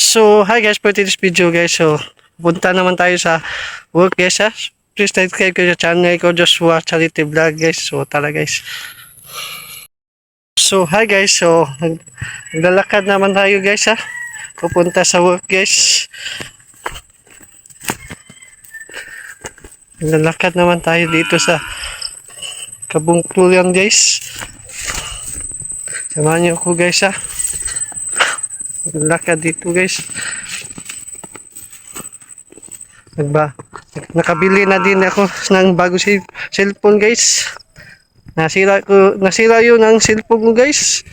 So, hi guys, for today's video guys. So, punta naman tayo sa work guys ha. Please subscribe ko sa channel ko, Joshua Charity Vlog guys. So, tara guys. So, hi guys. So, nag- naglalakad naman tayo guys ha. Pupunta sa work guys. Naglalakad naman tayo dito sa Kabungtulan guys. Samahan niyo ako guys ha. Naglalakad dito guys. Nagba, nakabili na din ako ng bago cellphone guys. Nasira ko, nasira yun ang cellphone ko guys.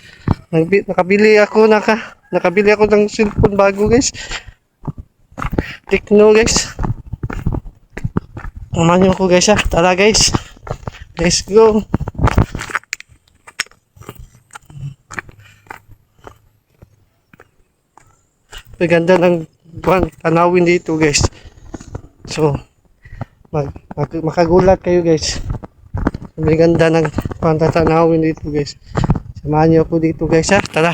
Nagbi, nakabili ako naka, nakabili ako ng cellphone bago guys. Tecno guys. Niyo ko guys ha. Tara guys. Let's go. Maganda ng buwan, tanawin dito guys. So, mag, mag, makagulat kayo guys. Maganda ng pantatanawin dito guys. Samahan niyo ako dito guys ha. Tara.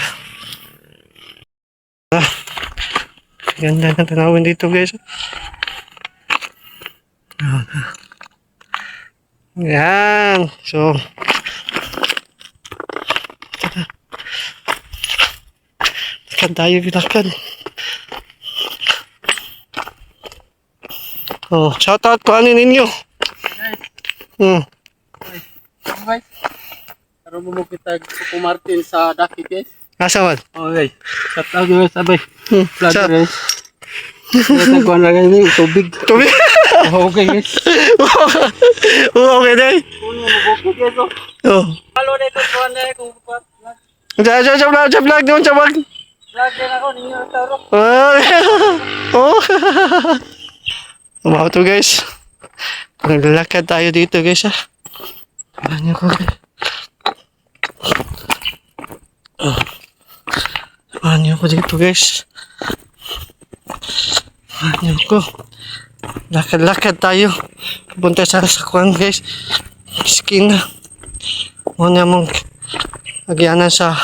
Tara. Ganda ng tanawin dito guys. Yan. So. Lakad tayo, lakad. Oh, shout out ko ano ninyo. Hmm. guys. Karon mo mo kita Kuko Martin sa Daki guys. Asa man? Okay. Shout out guys sabay. Hmm. Shout- guys. Ito ko na guys tubig. Tubig. Okay guys. Oo, okay guys. oh. Oh. Follow dito ko na ko vlog. Diyan, diyan, diyan, vlog, diyan, vlog, doon, diyan, vlog. Vlog din ako ninyo taro. Ah, Oh. Umaw to guys. Naglalakad tayo dito guys ha. Ano ko guys. Oh. Ano ko dito guys. Ano ko. Lakad-lakad tayo. Punta sa sakwan guys. Skin na. Muna mong agyanan sa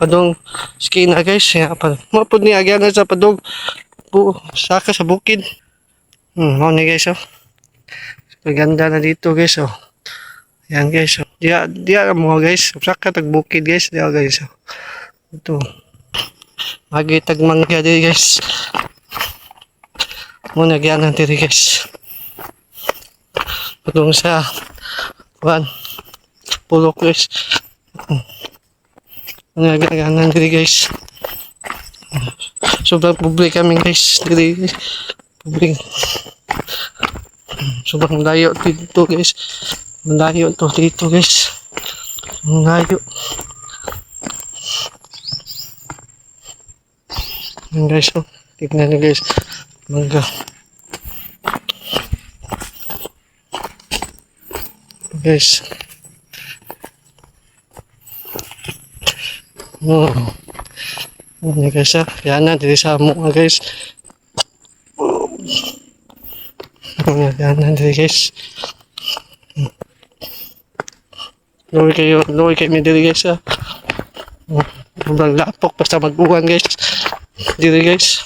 padong skin na guys. Mapod ni agyanan sa padong bu saka sa bukid. Hmm, ni guys oh. Maganda na dito guys oh. Yan guys oh. Diya diya mo guys. Saka tag bukid guys diya guys oh. Ito. Magitag mangga di guys. Mo nagyanan diri guys. Patong sa one pulok guys. Nagyanan diri guys. Sobrang public kami guys. Diri Public. Sobrang layo dito guys. Malayo to dito guys. Malayo. Yan guys oh. Tignan nyo guys. Mangga. Guys. Oh. Yan guys ah. Yan na. Dili sa mo ah, guys. Yan na dili guys. Luwi kayo. Luwi kayo may dili guys. Oh, Sobrang lapok basta mag-uwan guys. Dili guys.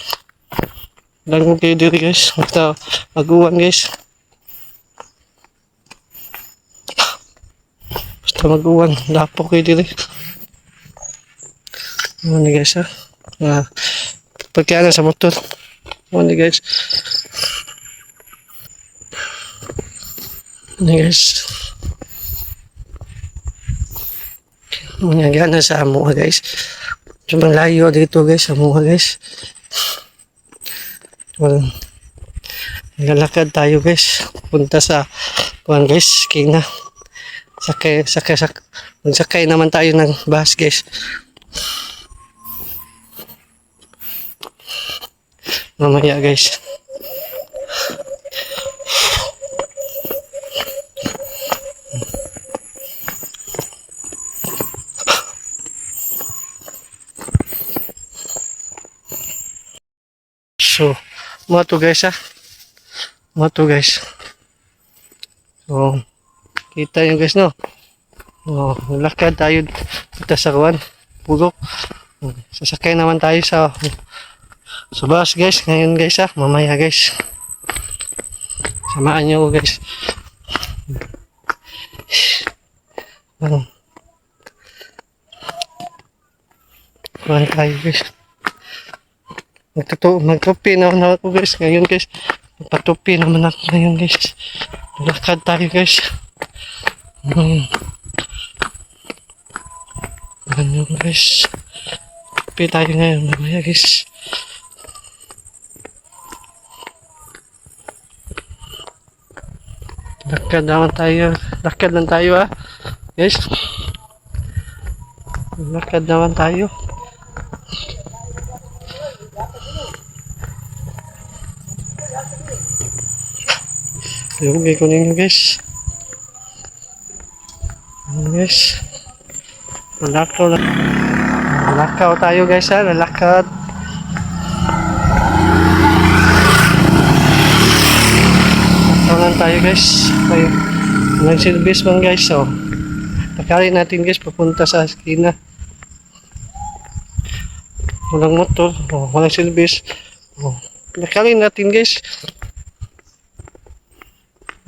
Langon kayo dili guys. Basta mag-uwan guys. Basta mag-uwan. Lapok kayo dili. Ano guys ha. Ah, pagkaya sa motor. Ano guys. Guys. Mga gana sa amuha guys. Sobrang layo dito guys amuha guys. Well, naglalakad tayo guys. Punta sa kuhan guys. Kina. Sakay, sakay, sakay. Magsakay naman tayo ng bus guys. Mamaya guys. So, mga to guys ha. Mga to guys. So, kita nyo guys no. Oh, lakad tayo dito sa kawan. Pulok. Sasakay naman tayo sa sa bus guys. Ngayon guys ha. Mamaya guys. Samahan ako guys. Kuhan tayo guys. Magtuto, magtupi na ako guys. Ngayon guys. Magpatupi naman ako ngayon guys. Lakad tayo guys. Hmm. Ganyan guys. Tupi tayo ngayon. Mamaya guys. Lakad naman tayo. Lakad lang tayo ah. Guys. Lakad naman tayo. Lugay ko ninyo guys. Ano guys? Lalakaw lang. Lalakaw tayo guys ha. Lalakad. Lalakaw lang tayo guys. Tayo. Walang service man guys. So, Takarin natin guys papunta sa esquina. Walang motor. Oh, walang service. Oh, Takarin natin guys.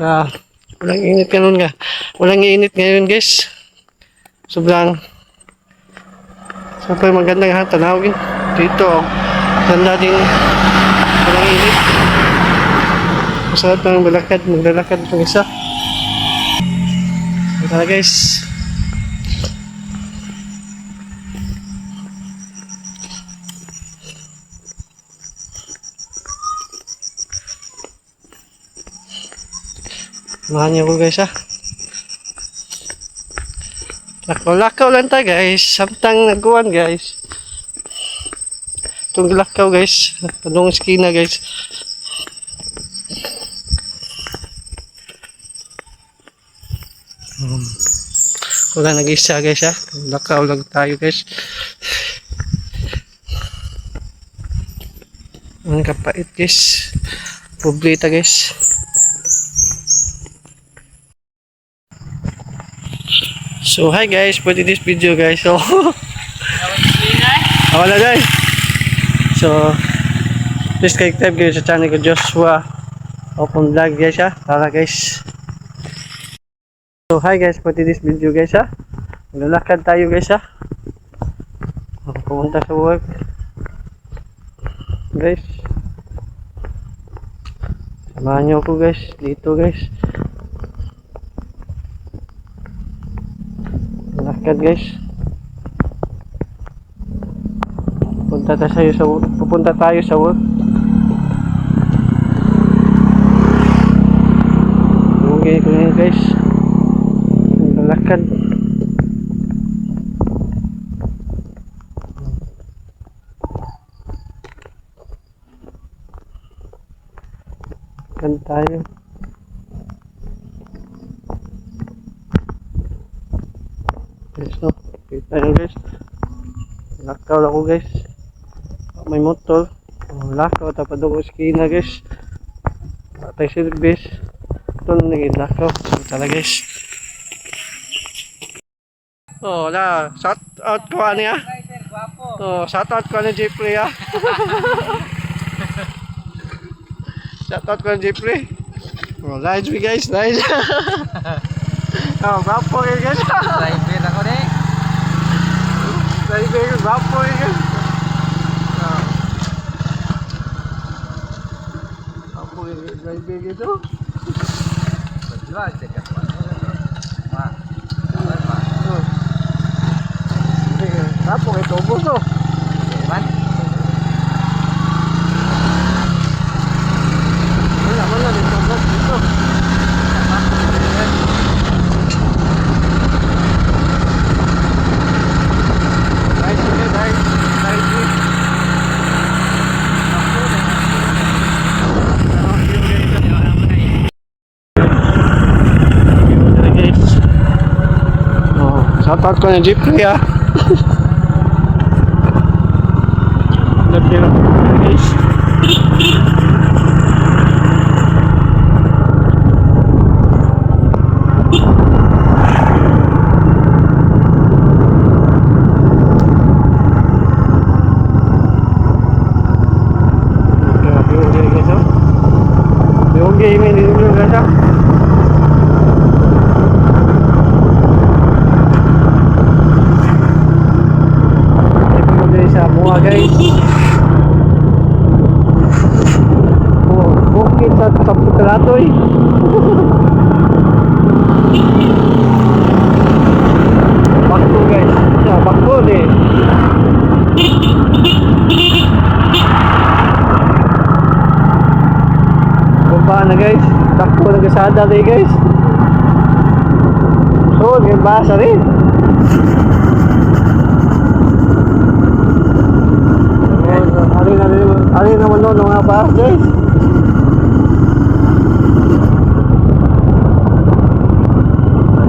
Ah, walang init ganun nga. Walang init ngayon guys. Sobrang Sobrang magandang ha, tanawin. Dito, oh. ganda din. Walang init. Masarap lang malakad, maglalakad ng isa. Tara guys. Samahan niyo ko guys ha. Lakaw-lakaw lang tayo guys. Samtang nagkuhan guys. Itong lakaw guys. Anong skina guys. Um, wala nag-isa guys ha. Lakaw lang tayo guys. Ang kapait guys. Publita guys. So hi guys, for this video guys. So wala guys. So please subscribe guys sa channel ko Joshua Open Vlog guys ha. Tara guys. So hi guys, for this video guys ha. Maglalakad tayo guys ha. Pumunta sa work. Guys. Samahan niyo ako guys. Dito guys. Lakad guys. Punta tayo sa. Pupunta tayo sa work. Okay ko yun guys. Lakad. Lakad tayo. Guys, no? Kita nyo guys. Lakaw lang ako guys. May motor. Oh, lakaw. Tapos doon ko skina guys. Patay service. Ito na naging lakaw. Tala guys. Oh, na. Shout out ko ano ya. Oh, shout out ko ano Jeffrey ah. shout out ko ano Jeffrey. Oh, live guys, live. oh, gwapo kayo guys. Driver ako rin. Live kayo, kayo guys. Oh. Gwapo kayo, live kayo dito. Berdua aja kan. Ma. Oh. Hindi, Gwapo kayo, na jeep kaya. Napira guys. Grabe yung gaya guys oh. Yung gaya may nilulong guys ah. Mua guys. Oh, bukit sa Kaputulatoy. Bakto guys. Sa bakto din. Bumba na guys. Takbo na kasada din guys. So, may basa rin. Oh, Ari ari naman nun, mga bas guys.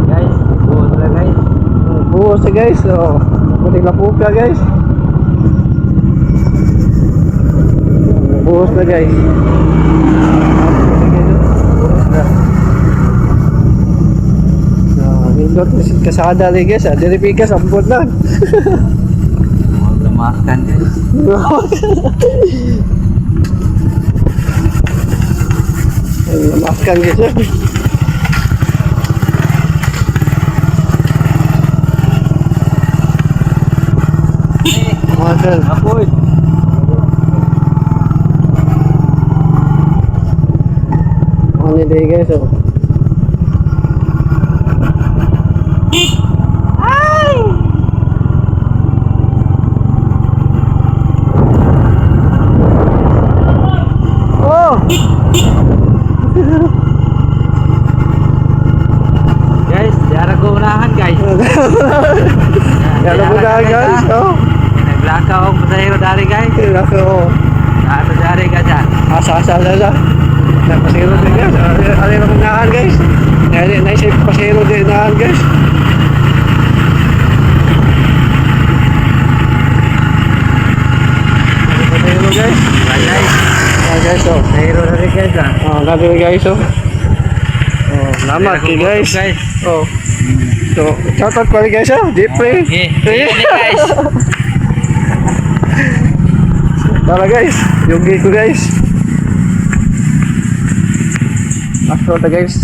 Guys, buo na guys. Buhos na guys. Oh, puting lapuka guys. Buhos na guys. Buhos na. Nindot na si kasada guys. Ah, diri pikas ampun Maafkan guys. eh. Maafkan. Apoy. Ano day guys. Oh! Guys, diara ko unahan guys. Yan na po na guys. Oh. Naglakaw ako sa hero dari guys. Yan ako oh. Ano dari ka dyan? Asa-asa na na. Napasiro din guys. Alin na naan guys. Alin na isip pasiro din naan guys. Pasiro guys. Guys, Ah guys oh. sa hero dari guys ah. Oh, gabi guys oh. Oh, salamat kay guys. guys. Oh. So, shout out rin guys oh. Jeffrey. Okay, sige guys. Tara guys, yogi ko guys. After ta guys.